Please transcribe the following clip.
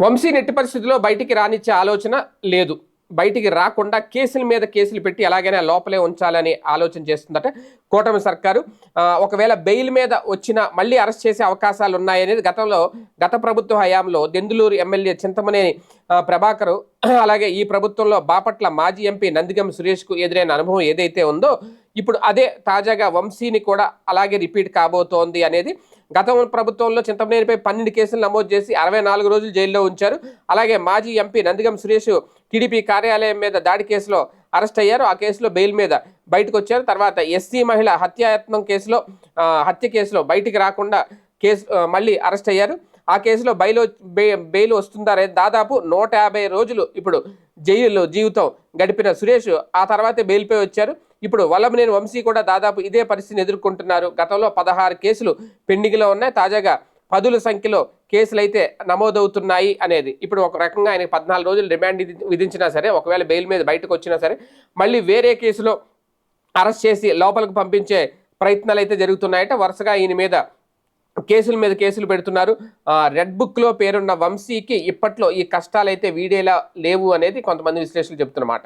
వంశీ నెట్టి పరిస్థితిలో బయటికి రానిచ్చే ఆలోచన లేదు. బయటికి రాకుండా కేసుల మీద కేసులు పెట్టి ఎలాగైనా లోపలే ఉంచాలని ఆలోచన చేస్తుందట కూటమి సర్కారు. ఒకవేళ బెయిల్ మీద వచ్చిన మళ్ళీ అరెస్ట్ చేసే అవకాశాలు ఉన్నాయనేది గతంలో గత ప్రభుత్వ హయాంలో దెందులూరు ఎమ్మెల్యే చింతమనేని ప్రభాకరు అలాగే ఈ ప్రభుత్వంలో బాపట్ల మాజీ ఎంపీ నందిగం సురేష్కు ఎదురైన అనుభవం ఏదైతే ఉందో ఇప్పుడు అదే తాజాగా వంశీని కూడా అలాగే రిపీట్ కాబోతోంది అనేది గత ప్రభుత్వంలో చింతమనేనిపై పన్నెండు కేసులు నమోదు చేసి అరవై నాలుగు రోజులు జైల్లో ఉంచారు. అలాగే మాజీ ఎంపీ నందిగం సురేష్ టీడీపీ కార్యాలయం మీద దాడి కేసులో అరెస్ట్ అయ్యారు. ఆ కేసులో బెయిల్ మీద బయటకు వచ్చారు. తర్వాత ఎస్సీ మహిళ హత్యాయత్నం కేసులో హత్య కేసులో బయటికి రాకుండా కేసు మళ్ళీ అరెస్ట్ అయ్యారు. ఆ కేసులో బెయిల్ బెయిల్ వస్తుందా దాదాపు నూట యాభై రోజులు ఇప్పుడు జైలు జీవితం గడిపిన సురేష్ ఆ తర్వాతే బెయిల్పై వచ్చారు. ఇప్పుడు వల్లభనేని వంశీ కూడా దాదాపు ఇదే పరిస్థితిని ఎదుర్కొంటున్నారు. గతంలో పదహారు కేసులు పెండింగ్లో ఉన్నాయి. తాజాగా పదుల సంఖ్యలో కేసులు అయితే నమోదవుతున్నాయి అనేది. ఇప్పుడు ఒక రకంగా ఆయన పద్నాలుగు రోజులు రిమాండ్ విధించినా సరే ఒకవేళ బెయిల్ మీద బయటకు వచ్చినా సరే మళ్ళీ వేరే కేసులో అరెస్ట్ చేసి లోపలికి పంపించే ప్రయత్నాలు అయితే జరుగుతున్నాయట. వరుసగా ఈయన మీద కేసుల మీద కేసులు పెడుతున్నారు. రెడ్ బుక్లో పేరున్న వంశీకి ఇప్పట్లో ఈ కష్టాలు అయితే వీడేలా లేవు అనేది కొంతమంది విశ్లేషకులు చెప్తున్నమాట.